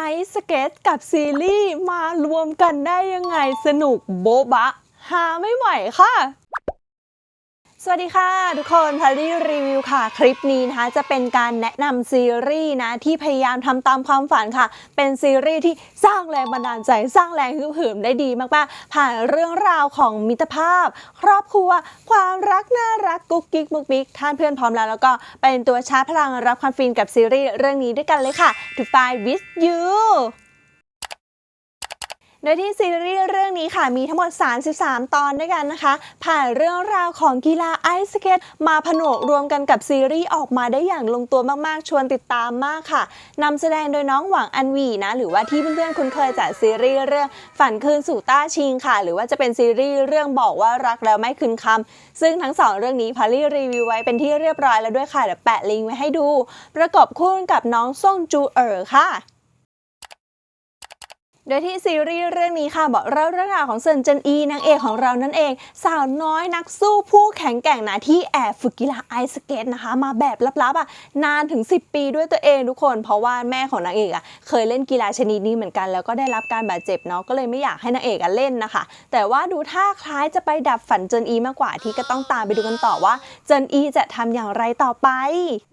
ไอซ์สเก็ตกับซีรีส์มารวมกันได้ยังไงสนุกโบ๊ะบะหาไม่ไหวค่ะ สวัสดีค่ะทุกคนพารีรีวิวค่ะ คลิปนี้นะคะจะเป็นการแนะนำซีรีส์นะที่พยายามทำตามความฝันค่ะ เป็นซีรีส์ที่สร้างแรงบันดาลใจ สร้างแรงฮึกเหิมได้ดีมากๆ ผ่านเรื่องราวของมิตรภาพ ครอบครัว ความรักน่ารักกุ๊กกิ๊กมุกมิกท่านเพื่อนพร้อมแล้ว แล้วก็เป็นตัวชาร์จพลังรับความฟินกับซีรีส์เรื่องนี้ด้วยกันเลยค่ะ To Fly with you โดยที่ซีรีส์เรื่องนี้ค่ะมีทั้งหมด 33 ตอนด้วยกันนะคะ ผ่านเรื่องราวของกีฬาไอซ์สเก็ตมาผนวกรวมกันกับซีรีส์ออกมาได้อย่างลงตัวมากๆ ชวนติดตามมากค่ะนำแสดงโดยน้องหวังอันวีนะ หรือว่าที่เพื่อนๆคุ้นเคยจากซีรีส์เรื่องฝันคืนสู่ต้าชิงค่ะ หรือว่าจะเป็นซีรีส์เรื่องบอกว่ารักแล้วไม่คืนคำซึ่งทั้งสองเรื่องนี้พารี่รีวิวไว้เป็นที่เรียบร้อยแล้วด้วยค่ะเดี๋ยวแปะลิงก์ไว้ให้ดู ประกอบคู่กับน้องซ่งจูเอ๋อค่ะ โดยที่ซีรีส์เรื่องนี้ค่ะบอกเล่าเรื่องราวของเซินเจินอีนางเอกของเรานั่นเอง สาวน้อยนักสู้ผู้แข็งแกร่งนะที่แอบฝึกกีฬาไอซ์สเกตนะคะ มาแบบลับๆอะนานถึง 10 ปีด้วยตัวเองทุกคน เพราะว่าแม่ของนางเอกอะเคยเล่นกีฬาชนิดนี้เหมือนกัน แล้วก็ได้รับการบาดเจ็บเนาะก็เลยไม่อยากให้นางเอกอะเล่นนะคะ แต่ว่าดูท่าคล้ายจะไปดับฝันเจินอีมากกว่าที่ก็ต้องตามไปดูกันต่อว่าเจินอีจะทำอย่างไรต่อไป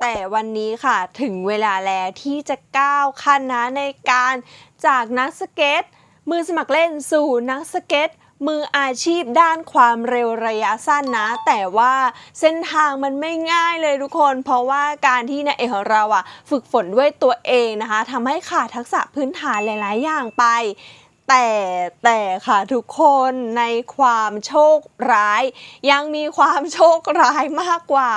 แต่วันนี้ค่ะถึงเวลาแล้วที่จะก้าวขั้นนะในการ จากนักสเก็ต มือสมัครเล่นสู่นักสเก็ต มืออาชีพด้านความเร็วระยะสั้นนะ แต่ว่าเส้นทางมันไม่ง่ายเลยทุกคน เพราะว่าการที่นายเอกของเราอะฝึกฝนด้วยตัวเองนะคะทำให้ขาดทักษะพื้นฐานหลาย ๆ อย่างไป แต่แต่ค่ะทุกคนในความโชคร้าย ยังมีความโชคร้ายมากกว่า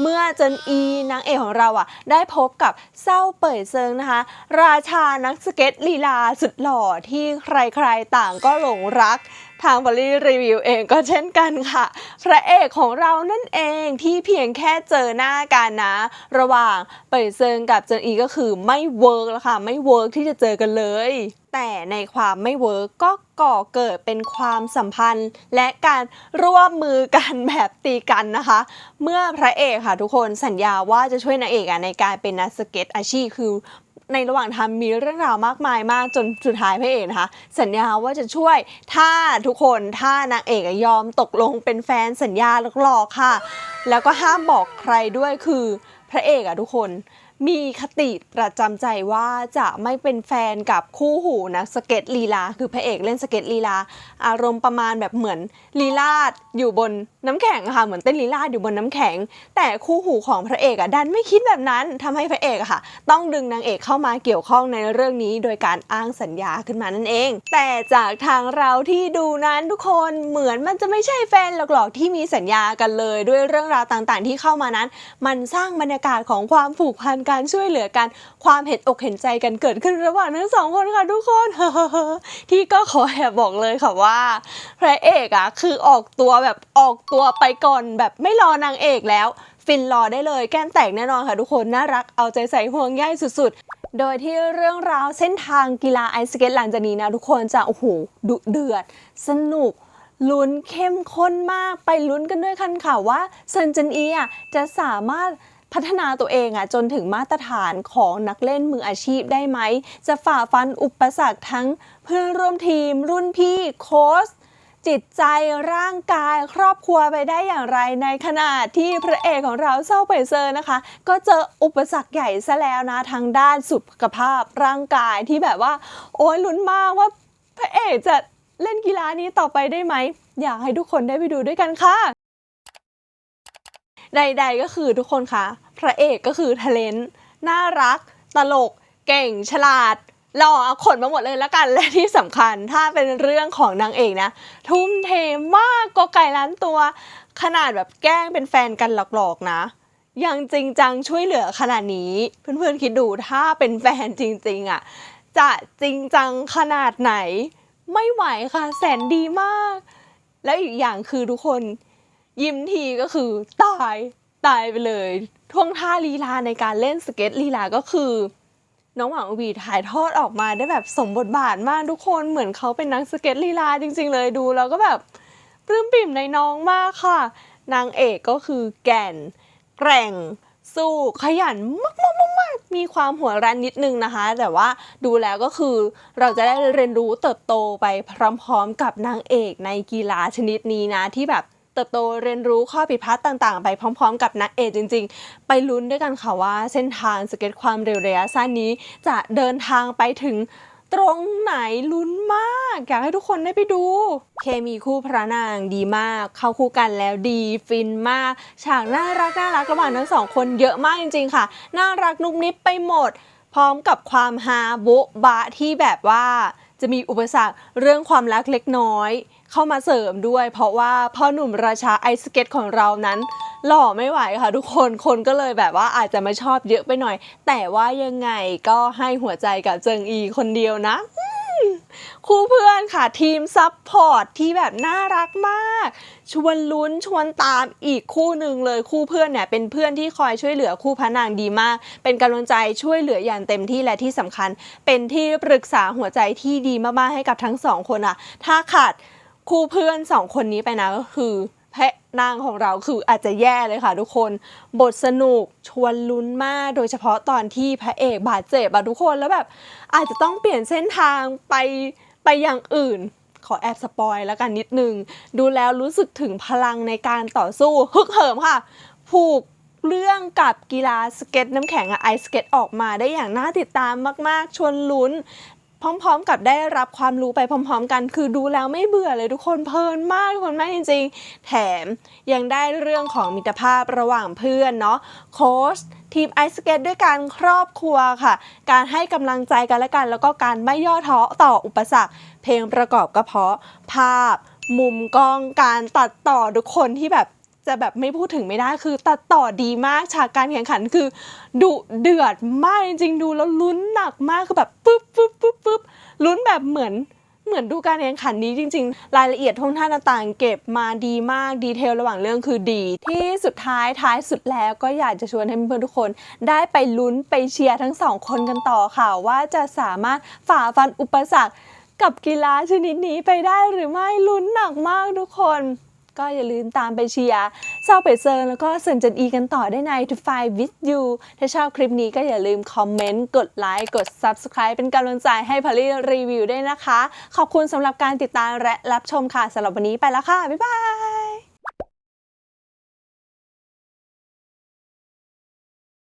เมื่อเจนอีนางเอกของเราอะ ได้พบกับเศร้าเปิดเซิงนะคะ ราชานักสเก็ตลีลาสุดหล่อที่ใครๆต่างก็หลงรัก ทางบริรีวิวเองก็เช่นกันค่ะ พระเอกของเรานั่นเองที่เพียงแค่เจอหน้ากันนะ ระหว่างเป่ยเซิงกับเจนอีก็คือไม่เวิร์กแล้วค่ะ ไม่เวิร์กที่จะเจอกันเลย แต่ในความไม่เวิร์กก็ก่อเกิดเป็นความสัมพันธ์ และการร่วมมือกันแบบตีกันนะคะ เมื่อพระเอกค่ะทุกคนสัญญาว่าจะช่วยนางเอกในการเป็นนักสเก็ตอาชีพคือ ในระหว่างทำมีเรื่องราวมากมายมากจนสุดท้ายพระเอกนะคะ สัญญาว่าจะช่วยถ้าทุกคนถ้านางเอกยอมตกลงเป็นแฟนสัญญาหลอกๆค่ะ แล้วก็ห้ามบอกใครด้วยคือพระเอกอะทุกคนมีคติประจำใจว่าจะไม่เป็นแฟนกับคู่หูนักสเก็ตลีลา คือพระเอกเล่นสเก็ตลีลา อารมณ์ประมาณแบบเหมือนลีลาดอยู่บน น้ำแข็งอะค่ะเหมือนเต้นลีลาดอยู่บนน้ำแข็ง แต่คู่หูของพระเอกอะดันไม่คิดแบบนั้นทำให้พระเอกอะค่ะ ต้องดึงนางเอกเข้ามาเกี่ยวข้องในเรื่องนี้โดยการอ้างสัญญาขึ้นมานั่นเอง แต่จากทางเราที่ดูนั้นทุกคนเหมือนมันจะไม่ใช่แฟนหลอกๆที่มีสัญญากันเลย ด้วยเรื่องราวต่างๆ ที่เข้ามานั้น มันสร้างบรรยากาศของความผูกพันการช่วยเหลือกัน ความเห็นอกเห็นใจกันเกิดขึ้นระหว่างทั้งสองคนค่ะทุกคนที่ก็ขอแอบบอกเลยค่ะว่าพระเอกอะคือออกตัวแบบออกตัวไปก่อนแบบไม่รอนางเอกแล้ว ฟินรอได้เลยแก้มแตกแน่นอนค่ะทุกคนน่ารักเอาใจใส่ห่วงใยสุดๆ โดยที่เรื่องราวเส้นทางกีฬาไอซ์สเก็ตหลังจากนี้นะทุกคนจะโอ้โหดุเดือด สนุกลุ้นเข้มข้นมากไปลุ้นกันด้วยกันค่ะว่าเซินจินอีอะจะสามารถพัฒนาตัวเองอะจนถึงมาตรฐานของนักเล่นมืออาชีพได้ไหม จะฝ่าฟันอุปสรรคทั้งเพื่อนร่วมทีมรุ่นพี่โค้ช จิตใจร่างกายครอบครัวไปได้อย่างไรในขณะที่พระเอกของเราเศร้าเปเซอร์นะคะ ก็เจออุปสรรคใหญ่ซะแล้วนะทางด้านสุขภาพร่างกายที่แบบว่า โอ้ยลุ้นมากว่าพระเอกจะเล่นกีฬานี้ต่อไปได้ไหม อยากให้ทุกคนได้ไปดูด้วยกันค่ะ ใด ๆ ก็คือทุกคนค่ะ พระเอกก็คือทะเลนน่ารัก ตลก เก่งฉลาด หล่อเอาขนมาหมดเลยละกันและที่สำคัญถ้าเป็นเรื่องของนางเอกนะ ทุ่มเทมากก็ไก่ล้านตัว ขนาดแบบแกล้งเป็นแฟนกันหลอกๆนะ ยังจริงจังช่วยเหลือขนาดนี้ เพื่อนๆคิดดูถ้าเป็นแฟนจริงๆอะ จะจริงจังขนาดไหน ไม่ไหวค่ะแสนดีมาก แล้วอีกอย่างคือทุกคนยิ้มทีก็คือตายตายไปเลยท่วงท่าลีลาในการเล่นสเก็ตลีลาก็คือ น้องหวังวีถ่ายทอดออกมาได้แบบสมบทบาทมากทุกคนเหมือนเขาเป็นนักสเก็ตลีลาจริง ๆ เลยดูแล้วก็แบบปลื้มปิ่มในน้องมากค่ะ นางเอกก็คือแก่น แกร่ง สู้ขยันมากๆๆมีความหัวรันนิดนึงนะคะ แต่ว่าดูแล้วก็คือเราจะได้เรียนรู้เติบโตไปพร้อมๆกับนางเอกในกีฬาชนิดนี้นะที่แบบ เติบโตเรียนรู้ข้อผิดพลาดต่างๆ ไปพร้อม ๆ กับนางเอกจริง ๆ ไปลุ้นด้วยกันค่ะว่าเส้นทางสเก็ตความเร็วระยะสั้นนี้ จะเดินทางไปถึงตรงไหนลุ้นมาก อยากให้ทุกคนได้ไปดู เคมีคู่พระนางดีมาก เข้าคู่กันแล้วดีฟินมาก ฉากน่ารักน่ารักระหว่างทั้งสองคนเยอะมากจริง ๆ ค่ะ น่ารักนุกนิบไปหมด พร้อมกับความฮาโบ๊ะบะที่แบบว่า จะมีอุปสรรคเรื่องความรักเล็กน้อย เข้ามาเสริมด้วย เพราะว่าพ่อหนุ่มราชาไอสเก็ตของเรานั้น หล่อไม่ไหวค่ะทุกคนคนก็เลยแบบว่าอาจจะไม่ชอบเยอะไปหน่อย แต่ว่ายังไงก็ให้หัวใจกับเจิงอีคนเดียวนะ คู่เพื่อนค่ะทีมซับพอร์ตที่แบบน่ารักมาก ชวนลุ้นชวนตามอีกคู่หนึ่งเลยคู่เพื่อนเนี่ยเป็นเพื่อนที่คอยช่วยเหลือคู่พระนางดีมาก เป็นกำลังใจช่วยเหลืออย่างเต็มที่และที่สำคัญ เป็นที่ปรึกษาหัวใจที่ดีมากๆให้กับทั้งสองคนอะถ้าขาดคู่เพื่อนสองคนนี้ไปนะก็คือพระนางของเราคืออาจจะแย่เลยค่ะทุกคน บทสนุกชวนลุ้นมาก โดยเฉพาะตอนที่พระเอกบาดเจ็บอะทุกคนแล้วแบบอาจจะต้องเปลี่ยนเส้นทางไป ไปอย่างอื่น ขอแอบสปอยแล้วกันนิดนึง ดูแล้วรู้สึกถึงพลังในการต่อสู้ฮึกเหิมค่ะ ผูกเรื่องกับกีฬาสเก็ตน้ำแข็งอะไอสเก็ตออกมาได้อย่างน่าติดตามมาก ๆ ชวนลุ้น พร้อม ๆ กับได้รับความรู้ไปพร้อม ๆ กัน คือดูแล้วไม่เบื่อเลยทุกคนเพลินมากทุกคนมากจริง ๆ แถมยังได้เรื่องของมิตรภาพระหว่างเพื่อนเนาะโค้ชทีมไอสเกตด้วยการครอบครัวค่ะ การให้กำลังใจกันและกัน แล้วก็การไม่ย่อท้อต่ออุปสรรค เพลงประกอบก็เพาะภาพ มุมกล้องการตัดต่อทุกคนที่แบบ จะแบบไม่พูดถึงไม่ได้คือตัดต่อดีมากฉากการแข่งขันคือดุเดือดมากจริงๆดูแล้วลุ้นหนักมากคือแบบปุ๊บปุ๊บปุ๊บปุ๊บลุ้นแบบเหมือนเหมือนดูการแข่งขันนี้จริง ๆ รายละเอียดท่วงท่าต่างๆ เก็บมาดีมากดีเทลระหว่างเรื่องคือดี ที่สุดท้ายท้ายสุดแล้วก็อยากจะชวนให้เพื่อนทุกคน ได้ไปลุ้นไปเชียร์ทั้งสองคนกันต่อค่ะ ว่าจะสามารถฝ่าฟันอุปสรรคกับกีฬาชนิดนี้ไปได้หรือไม่ลุ้นหนักมากทุกคน ก็อย่าลืมตามไปเชียร์เซาเปเซิร์แล้วก็เซินจันอีกันต่อได้ใน To Five With You ถ้าชอบคลิปนี้ก็อย่าลืมคอมเมนต์ กดไลค์ กด Subscribe เป็นกำลังใจให้พารีรีวิวด้วยนะคะ ขอบคุณสำหรับการติดตามและรับชมค่ะสำหรับวันนี้ไปแล้วค่ะ บ๊ายบาย